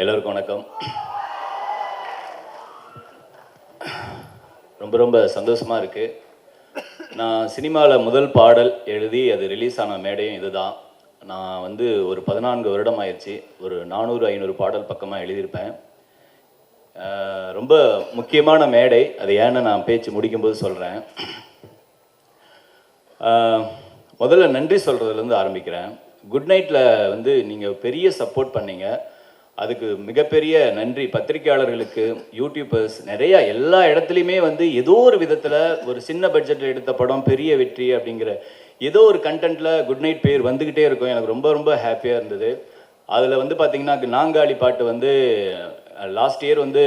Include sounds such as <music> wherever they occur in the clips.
எல்லோருக்கும் வணக்கம். ரொம்ப ரொம்ப சந்தோஷமாக இருக்குது நான் சினிமாவில் முதல் பாடல் எழுதி அது ரிலீஸ் ஆன மேடையும் இதுதான். நான் வந்து ஒரு பதினான்கு வருடம் ஆயிடுச்சு. ஒரு நானூறு ஐநூறு பாடல் பக்கமாக எழுதியிருப்பேன். ரொம்ப முக்கியமான மேடை. அது ஏன்னு நான் பேச்சு முடிக்கும்போது சொல்கிறேன் முதல்ல நன்றி சொல்கிறதுலேருந்து ஆரம்பிக்கிறேன். குட் நைட்டில் வந்து நீங்கள் பெரிய சப்போர்ட் பண்ணீங்க. அதுக்கு மிகப்பெரிய நன்றி பத்திரிக்கையாளர்களுக்கு யூடியூபர்ஸ் நிறைய எல்லா இடத்துலையுமே வந்து ஏதோ ஒரு விதத்தில் ஒரு சின்ன பட்ஜெட்டில் எடுத்த படம் பெரிய வெற்றி அப்படிங்கிற ஏதோ ஒரு கண்டென்ட்டில் குட் நைட் பேர் வந்துக்கிட்டே இருக்கும். எனக்கு ரொம்ப ரொம்ப ஹாப்பியாக இருந்தது. அதில் வந்து பார்த்தீங்கன்னா நாங்காளி பாட்டு வந்து லாஸ்ட் இயர் வந்து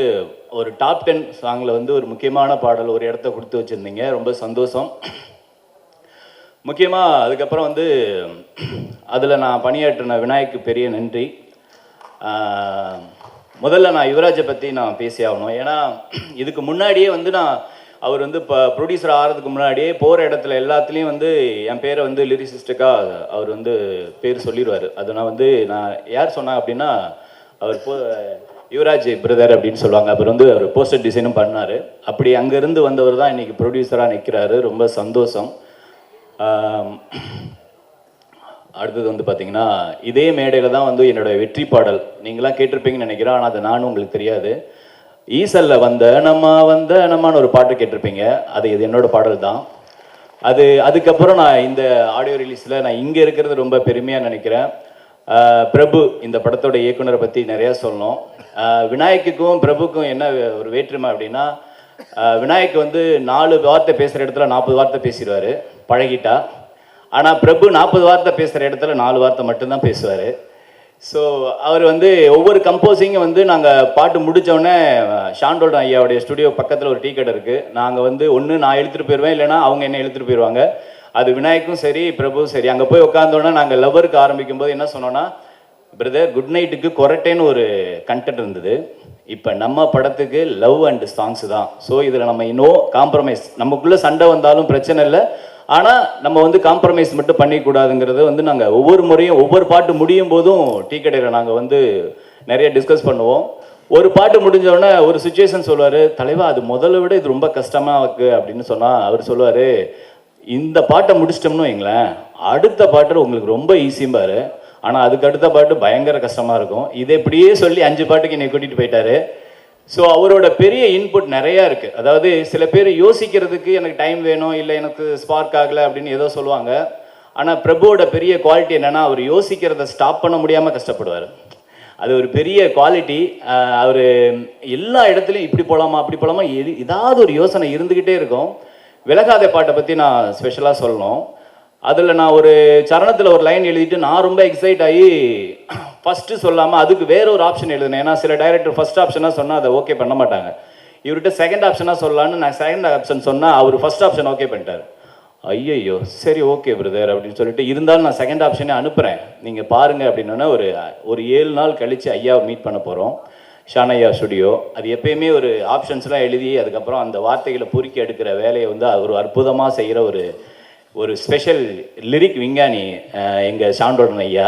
ஒரு டாப் டென் சாங்கில் வந்து ஒரு முக்கியமான பாடல் ஒரு இடத்த கொடுத்து வச்சுருந்தீங்க. ரொம்ப சந்தோஷம். முக்கியமாக அதுக்கப்புறம் வந்து அதில் நான் பணியாற்றின விநாயக்கு பெரிய நன்றி. முதல்ல நான் யுவராஜை பற்றி நான் பேசி ஆகணும். ஏன்னா இதுக்கு முன்னாடியே வந்து நான் அவர் வந்து இப்போ ப்ரொடியூசர் ஆகிறதுக்கு முன்னாடியே போகிற இடத்துல எல்லாத்துலேயும் வந்து என் பேரை வந்து லிரிசிஸ்டுக்காக அவர் வந்து பேர் சொல்லிடுவார் அது நான் வந்து நான் யார் சொன்னேன் அப்படின்னா அவர் போ யுவராஜ் பிரதர் அப்படின்னு சொல்லுவாங்க. அப்புறம் வந்து அவர் போஸ்டர் டிசைனும் பண்ணார். அப்படி அங்கேருந்து வந்தவர் தான் இன்றைக்கி ப்ரொடியூசராக நிற்கிறாரு ரொம்ப சந்தோஷம். அடுத்தது வந்து பார்த்தீங்கன்னா இதே மேடையில் தான் வந்து என்னோடய வெற்றி பாடல். நீங்களாம் கேட்டிருப்பீங்கன்னு நினைக்கிறேன் ஆனால் அது நானும் உங்களுக்கு தெரியாது. ஈசல்ல வந்த நம்ம வந்த நம்மன்னு ஒரு பாட்டு கேட்டிருப்பீங்க. அது இது என்னோட பாடல் தான். அது அதுக்கப்புறம் நான் இந்த ஆடியோ ரிலீஸில் நான் இங்கே இருக்கிறது ரொம்ப பெருமையாக நினைக்கிறேன். பிரபு இந்த படத்தோட இயக்குனரை பற்றி நிறையா சொல்லணும். விநாயக்குக்கும் பிரபுக்கும் என்ன ஒரு வேற்றுமை அப்படின்னா விநாயக் வந்து நாலு வார்த்தை பேசுகிற இடத்துல நாற்பது வார்த்தை பேசிடுவார் பழகிட்டா. ஆனால் பிரபு நாற்பது வார்த்தை பேசுகிற இடத்துல நாலு வார்த்தை மட்டும்தான் பேசுவார். ஸோ அவர் வந்து ஒவ்வொரு கம்போசிங்கும் வந்து நாங்கள் பாட்டு முடித்தோடனே ஷாண்டோல்டன் ஐயாவுடைய ஸ்டுடியோ பக்கத்தில் ஒரு டீ கடை இருக்குது நாங்கள் வந்து ஒன்று நான் எழுத்துட்டு போயிடுவேன் இல்லைன்னா அவங்க என்ன எழுத்துட்டு போயிடுவாங்க அது விநாயக்கும் சரி பிரபுவும் சரி. அங்கே போய் உட்காந்தோன்னே நாங்கள் லவருக்கு ஆரம்பிக்கும் போது என்ன சொன்னோன்னா பிரதர் குட் நைட்டுக்கு கொரட்டேன்னு ஒரு கண்டென்ட் இருந்தது. இப்போ நம்ம படத்துக்கு லவ் அண்ட் சாங்ஸ் தான். ஸோ இதில் நம்ம இன்னும் காம்ப்ரமைஸ் நமக்குள்ளே சண்டை வந்தாலும் பிரச்சனை இல்லை. ஆனால் நம்ம வந்து காம்ப்ரமைஸ் மட்டும் பண்ணிக்கூடாதுங்கிறத வந்து நாங்கள் ஒவ்வொரு முறையும் ஒவ்வொரு பாட்டு முடியும் போதும் டீ கடையில் நாங்கள் வந்து நிறைய டிஸ்கஸ் பண்ணுவோம். ஒரு பாட்டு முடிஞ்ச உடனே ஒரு சுச்சுவேஷன் சொல்லுவார் தலைவா அது முதல்ல விட இது ரொம்ப கஷ்டமாக இருக்குது அப்படின்னு சொன்னால் அவர் சொல்லுவார் இந்த பாட்டை முடிச்சிட்டோம்னு வைங்களேன் அடுத்த பாட்டு உங்களுக்கு ரொம்ப ஈஸியும்பாரு ஆனால் அதுக்கு அடுத்த பாட்டு பயங்கர கஷ்டமாக இருக்கும். இதை இப்படியே சொல்லி அஞ்சு பாட்டுக்கு என்னை கூட்டிகிட்டு போயிட்டாரு. ஸோ அவரோட பெரிய இன்புட் நிறையா இருக்குது அதாவது சில பேர் யோசிக்கிறதுக்கு எனக்கு டைம் வேணும் இல்லை எனக்கு ஸ்பார்க் ஆகலை அப்படின்னு ஏதோ சொல்லுவாங்க. ஆனால் பிரபுவோட பெரிய குவாலிட்டி என்னென்னா அவர் யோசிக்கிறத ஸ்டாப் பண்ண முடியாமல் கஷ்டப்படுவார். அது ஒரு பெரிய குவாலிட்டி அவர் எல்லா இடத்துலையும் இப்படி போகலாமா அப்படி போகலாமா எது ஏதாவது ஒரு யோசனை இருந்துக்கிட்டே இருக்கும். விலகாத பாட்டை பற்றி நான் ஸ்பெஷலாக சொல்லணும். அதில் நான் ஒரு சரணத்தில் ஒரு லைன் எழுதிட்டு நான் ரொம்ப எக்ஸைட் ஆகி ஃபஸ்ட்டு சொல்லாமல் அதுக்கு வேற ஒரு ஆப்ஷன் எழுதினேன். ஏன்னா சில டைரக்டர் ஃபஸ்ட் ஆப்ஷனாக சொன்னால் அதை ஓகே பண்ண மாட்டாங்க. இவர்கிட்ட செகண்ட் ஆப்ஷனாக சொல்லலான்னு நான் செகண்ட் ஆப்ஷன் சொன்னால் அவர் ஃபர்ஸ்ட் ஆப்ஷன் ஓகே பண்ணிட்டார். ஐயையோ சரி ஓகே பிரதர் அப்படின்னு சொல்லிட்டு இருந்தாலும் நான் செகண்ட் ஆப்ஷனே அனுப்புகிறேன் நீங்கள் பாருங்கள் அப்படின்னா ஒரு ஒரு ஏழு நாள் கழித்து ஐயாவை மீட் பண்ண போகிறோம் ஷானையா ஸ்டுடியோ அது எப்பயுமே ஒரு ஆப்ஷன்ஸ்லாம் எழுதி அதுக்கப்புறம் அந்த வார்த்தைகளை பொறுக்கி எடுக்கிற வேலையை வந்து அவர் அற்புதமாக செய்கிற ஒரு ஒரு ஸ்பெஷல் லிரிக் விஞ்ஞானி எங்கள் சான்றோடன் ஐயா.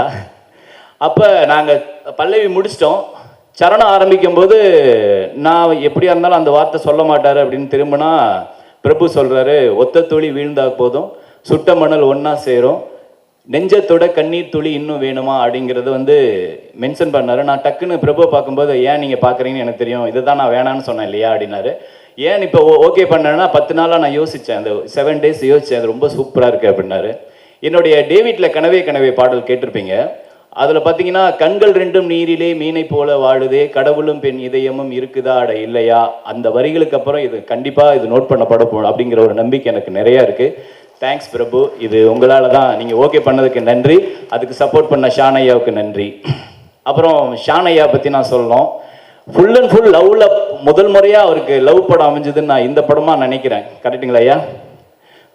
அப்போ நாங்கள் பல்லவி முடிச்சிட்டோம். சரணம் ஆரம்பிக்கும் போது நான் எப்படியா இருந்தாலும் அந்த வார்த்தை சொல்ல மாட்டார் அப்படின்னு திரும்பினா பிரபு சொல்கிறாரு ஒத்த துளி வீழ்ந்தா போதும் சுட்ட மணல் ஒன்றா சேரும் நெஞ்சத்தோட கண்ணீர் துளி இன்னும் வேணுமா? அப்படிங்கிறது வந்து மென்ஷன் பண்ணார். நான் டக்குன்னு பிரபுவை பார்க்கும்போது ஏன் நீங்கள் பார்க்குறீங்கன்னு எனக்கு தெரியும் இதுதான் நான் வேணான்னு சொன்னேன் இல்லையா? அப்படின்னாரு. ஏன் இப்போ ஓகே பண்ணேன்னா பத்து நாளாக நான் யோசித்தேன் அந்த செவன் டேஸ் யோசித்தேன் அது ரொம்ப சூப்பராக இருக்குது அப்படின்னாரு. என்னுடைய டேவிட்ல கனவே கனவே பாடல் கேட்டிருப்பீங்க. அதில் பார்த்தீங்கன்னா கண்கள் ரெண்டும் நீரிலே மீனை போல வாழுதே கடவுளும் பெண் இதயமும் இருக்குதா அட இல்லையா? அந்த வரிகளுக்கு அப்புறம் இது கண்டிப்பாக இது நோட் பண்ணப்பட போகணும் அப்படிங்கிற ஒரு நம்பிக்கை எனக்கு நிறையா இருக்குது தேங்க்ஸ் பிரபு. இது உங்களால் தான் நீங்கள் ஓகே பண்ணதுக்கு நன்றி. அதுக்கு சப்போர்ட் பண்ண ஷான் ஐயாவுக்கு நன்றி. அப்புறம் ஷான் ஐயா பற்றி நான் சொல்லணும். ஃபுல் அண்ட் ஃபுல் லவ்வில் முதல் முறையாக அவருக்கு லவ் படம் அமைஞ்சதுன்னு நான் இந்த படமாக நினைக்கிறேன். கரெக்டுங்களா ஐயா?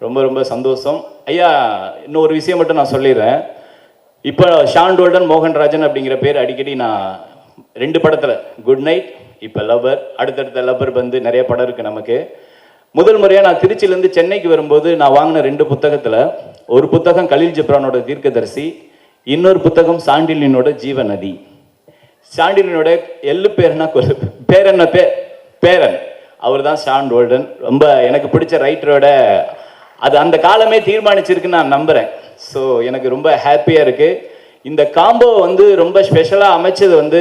ரொம்ப ரொம்ப சந்தோஷம். ஐயா இன்னொரு விஷயம் மட்டும் நான் சொல்லிடுறேன். இப்போ ஷான் டோல்டன் மோகன்ராஜன் அப்படிங்கிற பேர் அடிக்கடி நான் ரெண்டு படத்தில் குட் நைட் இப்போ லவ்வர் அடுத்தடுத்த லவ்வர் வந்து நிறைய படம் இருக்குது நமக்கு. முதல் முறையாக நான் திருச்சியிலேருந்து சென்னைக்கு வரும்போது நான் வாங்கின ரெண்டு புத்தகத்தில் ஒரு புத்தகம் கலீல் ஜிப்ரானோட தீர்க்கதரிசி இன்னொரு புத்தகம் சாண்டிலினோட ஜீவநதி. சாண்டிலனோட எள்ளு பேர்னா கொல்லு பேர் என்ன பே பேரன். அவர் தான் சாண்ட் ஓல்டன் ரொம்ப எனக்கு பிடிச்ச ரைட்டரோட அது அந்த காலமே தீர்மானிச்சிருக்குன்னு நான் நம்புகிறேன் ஸோ எனக்கு ரொம்ப ஹாப்பியாக இருக்குது இந்த காம்போ வந்து ரொம்ப ஸ்பெஷலாக அமைச்சது வந்து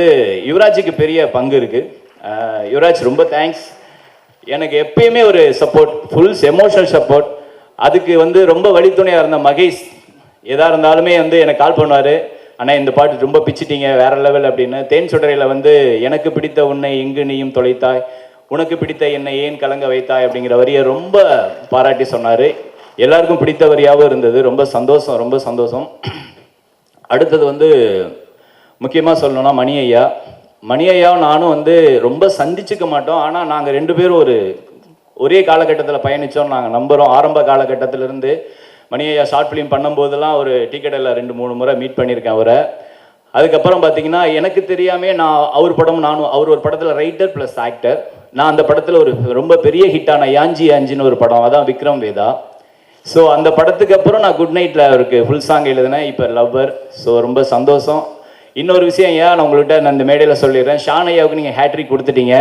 யுவராஜுக்கு பெரிய பங்கு இருக்குது யுவராஜ் ரொம்ப தேங்க்ஸ் எனக்கு எப்பயுமே ஒரு சப்போர்ட் ஃபுல் எமோஷனல் சப்போர்ட் அதுக்கு வந்து ரொம்ப வழித்துணையாக இருந்த மகேஷ். எதாக இருந்தாலுமே வந்து எனக்கு கால் பண்ணுவார். ஆனால் இந்த பாட்டு ரொம்ப பிச்சிட்டீங்க வேற லெவல் அப்படின்னு தேன் சுடரையில் வந்து எனக்கு பிடித்த உன்னை எங்கு நீயும் தொலைத்தாய் உனக்கு பிடித்த என்னை ஏன் கலங்க வைத்தாய் அப்படிங்கிற வரியை ரொம்ப பாராட்டி சொன்னார். எல்லாருக்கும் பிடித்த வரியாகவும் இருந்தது. ரொம்ப சந்தோஷம் ரொம்ப சந்தோஷம். அடுத்தது வந்து முக்கியமாக சொல்லணும்னா மணி ஐயா மணி ஐயாவும் நானும் வந்து ரொம்ப சந்திச்சுக்க மாட்டோம். ஆனால் நாங்கள் ரெண்டு பேரும் ஒரு ஒரே காலகட்டத்தில் பயணித்தோம் நாங்கள் நம்புகிறோம் ஆரம்ப காலகட்டத்திலிருந்து மணியா ஷார்ட் ஃபிலிம் பண்ணும்போதெல்லாம் ஒரு டிக்கெட்டில் ரெண்டு மூணு முறை மீட் பண்ணியிருக்கேன் அவரை. அதுக்கப்புறம் பார்த்தீங்கன்னா எனக்கு தெரியாமே நான் அவர் படம் நானும் அவர் ஒரு படத்தில் ரைட்டர் ப்ளஸ் ஆக்டர் நான் அந்த படத்தில் ஒரு ரொம்ப பெரிய ஹிட்டான யாஞ்சி யாஞ்சின்னு ஒரு படம் அதான் விக்ரம் வேதா. ஸோ அந்த படத்துக்கு அப்புறம் நான் குட் நைட்டில் அவருக்கு ஃபுல் சாங் எழுதினேன். இப்போ லவ்வர் ஸோ ரொம்ப சந்தோஷம். இன்னொரு விஷயம் ஏன் நான் உங்கள்கிட்ட நான் இந்த மேடையில் சொல்லிடுறேன். ஷான் ஐயாவுக்கு நீங்கள் ஹேட்ரிக் கொடுத்துட்டீங்க.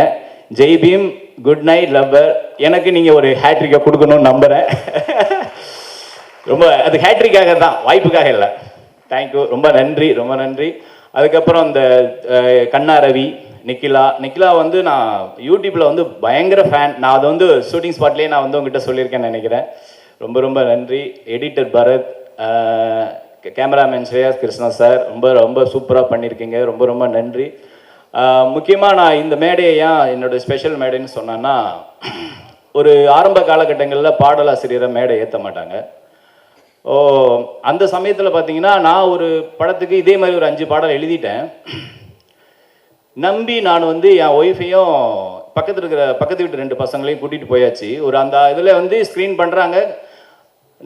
Jai Bhim good night lover எனக்கு நீங்கள் ஒரு ஹேட்ரிக்கை கொடுக்கணும்னு நம்புகிறேன் <laughs> ரொம்ப அது ஹேட்ரிக்காக தான் வாய்ப்புக்காக இல்லை. தேங்க்யூ ரொம்ப நன்றி ரொம்ப நன்றி. அதுக்கப்புறம் இந்த கண்ணா ரவி நிக்கிலா. நிக்கிலா வந்து நான் யூடியூப்பில் வந்து பயங்கர ஃபேன் நான் அதை வந்து ஷூட்டிங் ஸ்பாட்லேயே நான் வந்து உங்ககிட்ட சொல்லியிருக்கேன்னு நினைக்கிறேன். ரொம்ப ரொம்ப நன்றி. Editor Bharath cameraman Shreyas Krishna sir ரொம்ப ரொம்ப சூப்பராக பண்ணியிருக்கீங்க. ரொம்ப ரொம்ப நன்றி. முக்கியமாக நான் இந்த மேடையை ஏன் என்னோட ஸ்பெஷல் மேடைன்னு சொன்னேன்னா ஒரு ஆரம்ப காலகட்டங்களில் பாடலாசிரியரை மேடை ஏற்ற மாட்டாங்க. ஓ அந்த சமயத்தில் பார்த்தீங்கன்னா நான் ஒரு படத்துக்கு இதே மாதிரி ஒரு அஞ்சு பாடல் எழுதிட்டேன். நம்பி நான் வந்து என் ஒய்ஃபையும் பக்கத்தில் இருக்கிற பக்கத்து வீட்டு ரெண்டு பசங்களையும் கூட்டிகிட்டு போயாச்சு. ஒரு அந்த இதில் வந்து ஸ்க்ரீன் பண்ணுறாங்க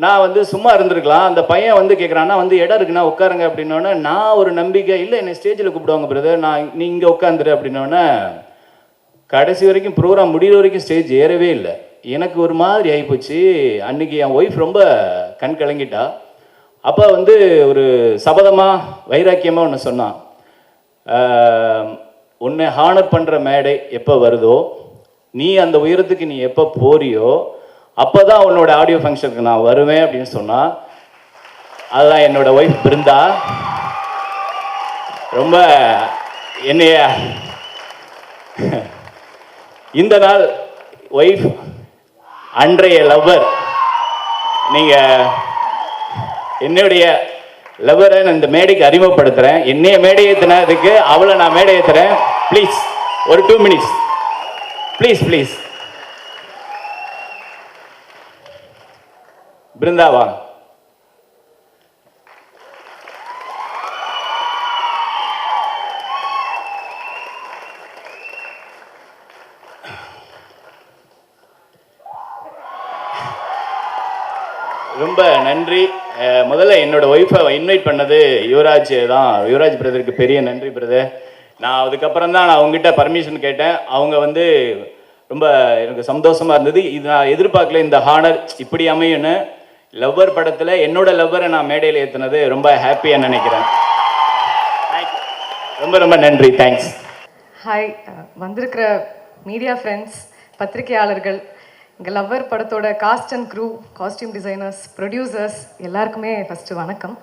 நான் வந்து சும்மா இருந்திருக்கலாம். அந்த பையன் வந்து கேட்குறான்னா வந்து இடம் இருக்குண்ணா உட்காருங்க. அப்படின்னோடனே நான் ஒரு நம்பிக்கை இல்லை என்னை ஸ்டேஜில் கூப்பிடுவாங்க பிரதர் நான் நீ இங்கே உட்காந்துரு. அப்படின்னோடனே கடைசி வரைக்கும் ப்ரோக்ராம் முடிகிற வரைக்கும் ஸ்டேஜ் ஏறவே இல்லை. எனக்கு ஒரு மாதிரி ஆகிப்போச்சு அன்னைக்கு என் ஒய்ஃப் ரொம்ப கண் கலங்கிட்டா. அப்போ வந்து ஒரு சபதமாக வைராக்கியமாக ஒன்று சொன்னான். உன்னை ஹானர் பண்ணுற மேடை எப்போ வருதோ நீ அந்த உயரத்துக்கு நீ எப்போ போறியோ அப்போ தான் உன்னோட ஆடியோ ஃபங்க்ஷனுக்கு நான் வருவேன் அப்படின்னு சொன்னால் அதுதான் என்னோட ஒய்ஃப் பிருந்தா. ரொம்ப என்னைய இந்த நாள் ஒய்ஃப் அன்றைய லவ்வர் நீங்க என்னுடைய லவ்வரை நான் இந்த மேடைக்கு அறிமுகப்படுத்துறேன். என்னைய மேடை ஏற்றினதுக்கு அவளை நான் மேடை ஏற்றுறேன் ப்ளீஸ் ஒரு டூ மினிட்ஸ் ப்ளீஸ் ப்ளீஸ் பிருந்தாவா ரொம்ப நன்றி. முதல்ல என்னோட ஒய்ஃபை இன்வைட் பண்ணது யுவராஜ் தான். யுவராஜ் பிரதருக்கு பெரிய நன்றி பிரதர் நான் அதுக்கப்புறம் தான் நான் அவங்ககிட்ட பர்மிஷன் கேட்டேன். அவங்க வந்து ரொம்ப எனக்கு சந்தோஷமாக இருந்தது. இது நான் எதிர்பார்க்கல இந்த ஹானர் இப்படி அமையும்னு. லவ்வர் படத்தில் என்னோட லவ்வரை நான் மேடையில் ஏற்றுனது ரொம்ப ஹாப்பியாக நினைக்கிறேன். ரொம்ப ரொம்ப நன்றி. தேங்க்ஸ் ஹாய் வந்திருக்கிற மீடியா ஃப்ரெண்ட்ஸ் பத்திரிகையாளர்கள் எங்கள் லவ்வர் படத்தோட cast and crew costume designers producers எல்லாருக்குமே ஃபஸ்ட்டு வணக்கம்.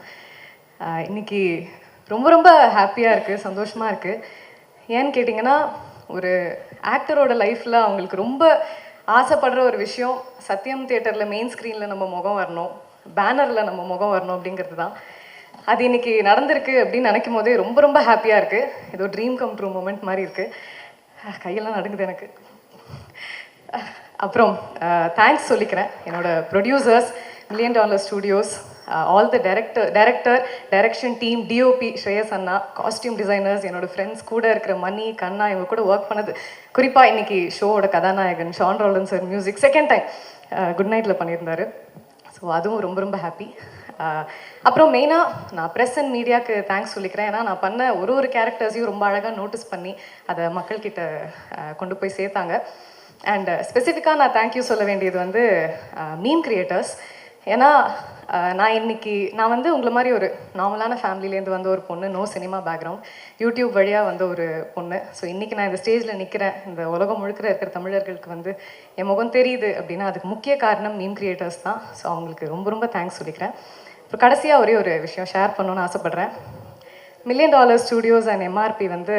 இன்னைக்கு ரொம்ப ரொம்ப ஹாப்பியாக இருக்குது சந்தோஷமாக இருக்குது ஏன்னு கேட்டிங்கன்னா ஒரு ஆக்டரோட லைஃப்பில் அவங்களுக்கு ரொம்ப ஆசைப்படுற ஒரு விஷயம் சத்யம் தியேட்டரில் மெயின் ஸ்க்ரீனில் நம்ம முகம் வரணும் பேனரில் நம்ம முகம் வரணும் அப்படிங்கிறது தான் அது இன்னைக்கு நடந்திருக்கு அப்படின்னு நினைக்கும் போதே ரொம்ப ரொம்ப ஹாப்பியாக இருக்குது ஏதோ ட்ரீம் கம் ட்ரூ மூமெண்ட் மாதிரி இருக்குது கையெல்லாம் நடங்குது எனக்கு. அப்புறம் தேங்க்ஸ் சொல்லிக்கிறேன். என்னோட producers million dollar studios all the director director direction team DOP Shreyas Anna costume designers என்னோட ஃப்ரெண்ட்ஸ் கூட இருக்கிற மணி கண்ணா இவங்க கூட ஒர்க் பண்ணது. குறிப்பாக இன்னைக்கு ஷோவோட கதாநாயகன் Shaan Rolan sir music second time good நைட்டில் பண்ணியிருந்தாரு. ஸோ அதுவும் ரொம்ப ரொம்ப ஹாப்பி அப்புறம் மெயினாக நான் ப்ரெஸ் அண்ட் மீடியாவுக்கு தேங்க்ஸ் சொல்லிக்கிறேன். ஏன்னா நான் பண்ண ஒரு ஒரு கேரக்டர்ஸையும் ரொம்ப அழகாக நோட்டீஸ் பண்ணி அதை மக்கள்கிட்ட கொண்டு போய் சேர்த்தாங்க. அண்ட் ஸ்பெசிஃபிக்காக uh, நான் தேங்க்யூ சொல்ல வேண்டியது வந்து uh, மீம் கிரியேட்டர்ஸ் ஏன்னா uh, நான் இன்னைக்கு நான் வந்து உங்களை மாதிரி ஒரு நார்மலான ஃபேமிலிலேருந்து வந்த ஒரு பொண்ணு நோ சினிமா பேக்ரவுண்ட் யூடியூப் வழியாக வந்த ஒரு பொண்ணு. ஸோ இன்னைக்கு நான் இந்த ஸ்டேஜில் நிற்கிறேன் இந்த உலகம் முழுக்கிற இருக்கிற தமிழர்களுக்கு வந்து என் முகம் தெரியுது அப்படின்னா அதுக்கு முக்கிய காரணம் மீம் கிரியேட்டர்ஸ் தான். ஸோ அவங்களுக்கு ரொம்ப ரொம்ப தேங்க்ஸ் சொல்லிக்கிறேன். அப்புறம் கடைசியாக ஒரே ஒரு விஷயம் ஷேர் பண்ணணும்னு ஆசைப்பட்றேன். Million dollar studios and MRP வந்து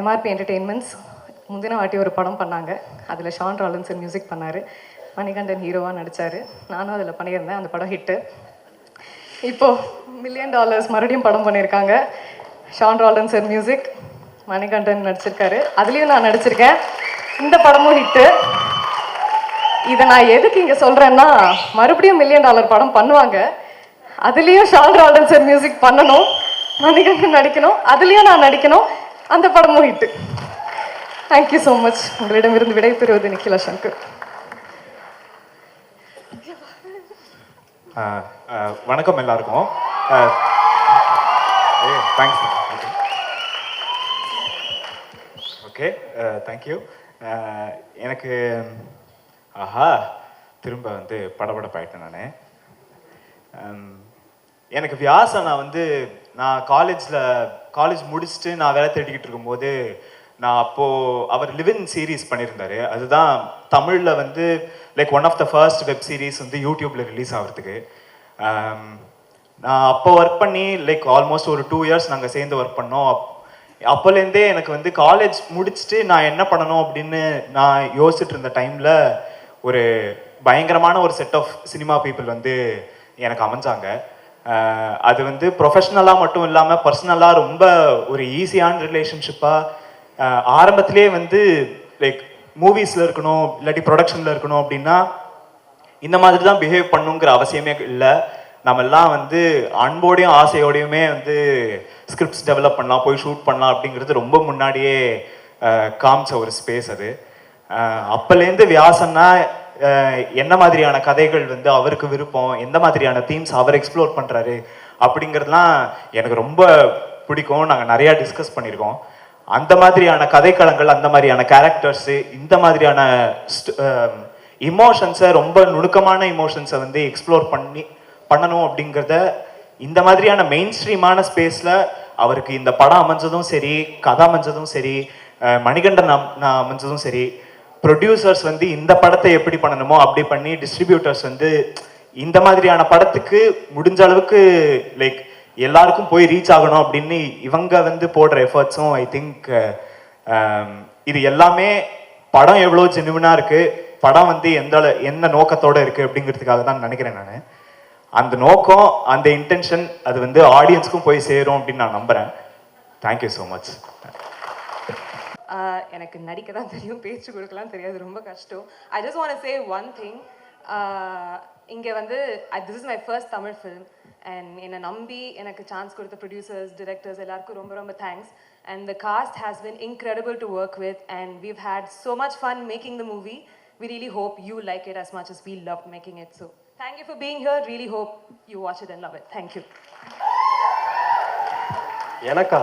எம்ஆர்பி என்டர்டெயின்மெண்ட்ஸ் முந்தின வாட்டி ஒரு படம் பண்ணாங்க. அதில் ஷான் ராலன்சன் மியூசிக் பண்ணார். மணிகண்டன் ஹீரோவாக நடித்தார் நானும் அதில் பண்ணியிருந்தேன். அந்த படம் ஹிட்டு இப்போது மில்லியன் டாலர்ஸ் மறுபடியும் படம் பண்ணியிருக்காங்க. ஷான் ராலன்சன் மியூசிக் மணிகண்டன் நடிச்சிருக்காரு. அதுலேயும் நான் நடிச்சிருக்கேன். இந்த படமும் ஹிட்டு இதை நான் எதுக்கு இங்கே சொல்கிறேன்னா மறுபடியும் மில்லியன் டாலர் படம் பண்ணுவாங்க. அதுலேயும் ஷான் ரால்டன் சார் மியூசிக் பண்ணணும். மணிகண்டன் நடிக்கணும். அதுலேயும் நான் நடிக்கணும். அந்த படமும் ஹிட்டு தேங்க்யூ ஸோ மச் உங்களிடமிருந்து விடைபெறுவது நிக்கிலா சங்கர். வணக்கம் எல்லாருக்கும். தேங்க்ஸ் ஓகே தேங்க்யூ எனக்கு ஆஹா திரும்ப வந்து படபடப்பாயிட்டேன் நான். எனக்கு வியாசா நான் வந்து நான் காலேஜில் காலேஜ் முடிச்சுட்டு நான் வேலை தேடிக்கிட்டு இருக்கும்போது நான் அப்போது அவர் லிவின் சீரீஸ் பண்ணியிருந்தாரு அதுதான் தமிழில் வந்து like one of the first web series வந்து யூடியூப்பில் ரிலீஸ் ஆகிறதுக்கு. நான் அப்போ ஒர்க் um, பண்ணி லைக் ஆல்மோஸ்ட் ஒரு டூ இயர்ஸ் நாங்கள் சேர்ந்து ஒர்க் பண்ணோம். அப்- அப்போலேருந்தே எனக்கு வந்து காலேஜ் முடிச்சுட்டு நான் என்ன பண்ணணும் அப்படின்னு நான் யோசிச்சுட்டு இருந்த டைமில் ஒரு பயங்கரமான ஒரு செட் ஆஃப் சினிமா பீப்புள் வந்து எனக்கு அமைஞ்சாங்க. Uh, அது வந்து ப்ரொஃபஷ்னலாக மட்டும் இல்லாமல் பர்சனலாக ரொம்ப ஒரு ஈஸியான ரிலேஷன்ஷிப்பாக ஆரம்பத்திலே வந்து லைக் மூவிஸில் இருக்கணும் இல்லாட்டி ப்ரொடக்ஷனில் இருக்கணும் அப்படின்னா இந்த மாதிரி தான் பிஹேவ் பண்ணுங்கிற அவசியமே இல்லை. நம்ம எல்லாம் வந்து அன்போடையும் ஆசையோடையுமே வந்து ஸ்கிரிப்ட்ஸ் டெவலப் பண்ணலாம் போய் ஷூட் பண்ணலாம் அப்படிங்கிறது ரொம்ப முன்னாடியே காமிச்ச ஒரு ஸ்பேஸ் அது. அப்போலேருந்து வியாசன்னா என்ன மாதிரியான கதைகள் வந்து அவருக்கு விருப்பம் எந்த மாதிரியான தீம்ஸ் அவர் எக்ஸ்ப்ளோர் பண்ணுறாரு அப்படிங்கிறதுலாம் எனக்கு ரொம்ப பிடிக்கும். நாங்கள் நிறையா டிஸ்கஸ் பண்ணியிருக்கோம். அந்த மாதிரியான கதைக்களங்கள் அந்த மாதிரியான கேரக்டர்ஸு இந்த மாதிரியான இமோஷன்ஸை um, ரொம்ப நுணுக்கமான இமோஷன்ஸை வந்து எக்ஸ்ப்ளோர் பண்ணி பண்ணணும் அப்படிங்கிறத இந்த மாதிரியான மெயின் ஸ்ட்ரீமான ஸ்பேஸில் அவருக்கு இந்த படம் அமைஞ்சதும் சரி கதை அமைஞ்சதும் சரி மணிகண்டன் அம்- நான் அமைஞ்சதும் சரி ப்ரொடியூசர்ஸ் வந்து இந்த படத்தை எப்படி பண்ணணுமோ அப்படி பண்ணி டிஸ்ட்ரிபியூட்டர்ஸ் வந்து இந்த மாதிரியான படத்துக்கு முடிஞ்ச அளவுக்கு லைக் எல்லாருக்கும் போய் ரீச் ஆகணும் அப்படின்னு இவங்க வந்து போடுற எஃபர்ட்ஸும் ஐ திங்க் இது எல்லாமே படம் எவ்வளோ ஜெனுவனாக இருக்கு படம் வந்து எந்த அள- என்ன நோக்கத்தோடு இருக்கு அப்படிங்கிறதுக்காக தான் நினைக்கிறேன் நான். அந்த நோக்கம் அந்த இன்டென்ஷன் அது வந்து ஆடியன்ஸ்க்கும் போய் சேரும் அப்படின்னு நான் நம்புறேன். தேங்க்யூ ஸோ மச் எனக்கு நடிக்க தான் தெரியும் பேச்சு கொடுக்கலாம் தெரியாது ரொம்ப கஷ்டம். I just want say one thing இங்கே வந்து this is my first Tamil film and என்னை நம்பி எனக்கு சான்ஸ் கொடுத்த ப்ரொடியூசர்ஸ் டிரெக்டர்ஸ் எல்லாருக்கும் ரொம்ப ரொம்ப thanks and the cast has been incredible to work with and we've had so much fun making the movie we really hope you like it as much as we loved making it. So thank you for being here. Really hope you watch it and love it. Thank you. எனக்கா?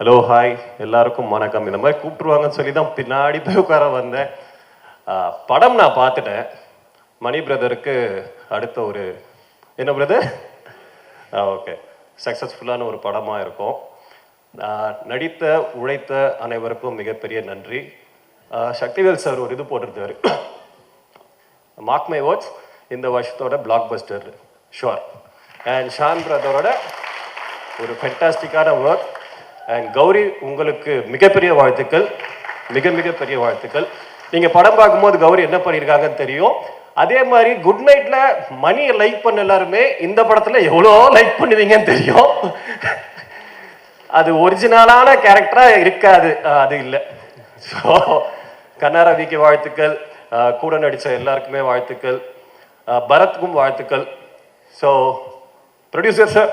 Hello hi எல்லாருக்கும் வணக்கம். இந்த மாதிரி கூப்பிட்டுருவாங்கன்னு சொல்லி தான் பின்னாடி போய் உட்கார வந்தேன். படம் நான் பார்த்துட்டேன். மணி பிரதருக்கு அடுத்த ஒரு என்ன பிரதர்? ஓகே. சக்ஸஸ்ஃபுல்லான ஒரு படமாக இருக்கும். நடித்த உழைத்த அனைவருக்கும் மிகப்பெரிய நன்றி. சக்திவேல் சார் ஒரு இது போட்டிருந்தாரு. மார்க் மை வேர்ட்ஸ் இந்த வருஷத்தோட blockbuster sure and Shawn பிரதரோட ஒரு ஃபென்டாஸ்டிக்கான ஒர்க் அண்ட் கௌரி உங்களுக்கு மிகப்பெரிய வாழ்த்துக்கள். மிக மிகப்பெரிய வாழ்த்துக்கள். நீங்கள் படம் பார்க்கும்போது கௌரி என்ன பண்ணியிருக்காங்கன்னு தெரியும். அதே மாதிரி குட் நைட்ல மணியை லைக் பண்ண எல்லாருமே இந்த படத்துல எவ்வளோ லைக் பண்ணுவீங்கன்னு தெரியும். அது ஒரிஜினலான கேரக்டரா இருக்காது. அது இல்லை. ஸோ கண்ணாரவிக்கு வாழ்த்துக்கள். கூட நடித்த எல்லாருக்குமே வாழ்த்துக்கள். பரத்துக்கும் வாழ்த்துக்கள். ஸோ ப்ரொடியூசர் சார்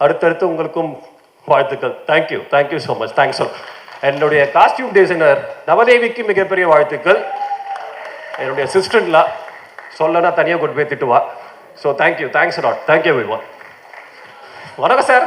அடுத்தடுத்து உங்களுக்கும் வாழ்த்துக்கள். Thank you thank you so much thanks என்னுடைய காஸ்டியூம் டிசைனர் நவதேவிக்கு மிகப்பெரிய வாழ்த்துக்கள். என்னுடைய சிஸ்டர்லா சொல்லனா தனியாக கொண்டு போய் திட்டுவா. So thank you thanks not thank you விவா வணக்கம் சார்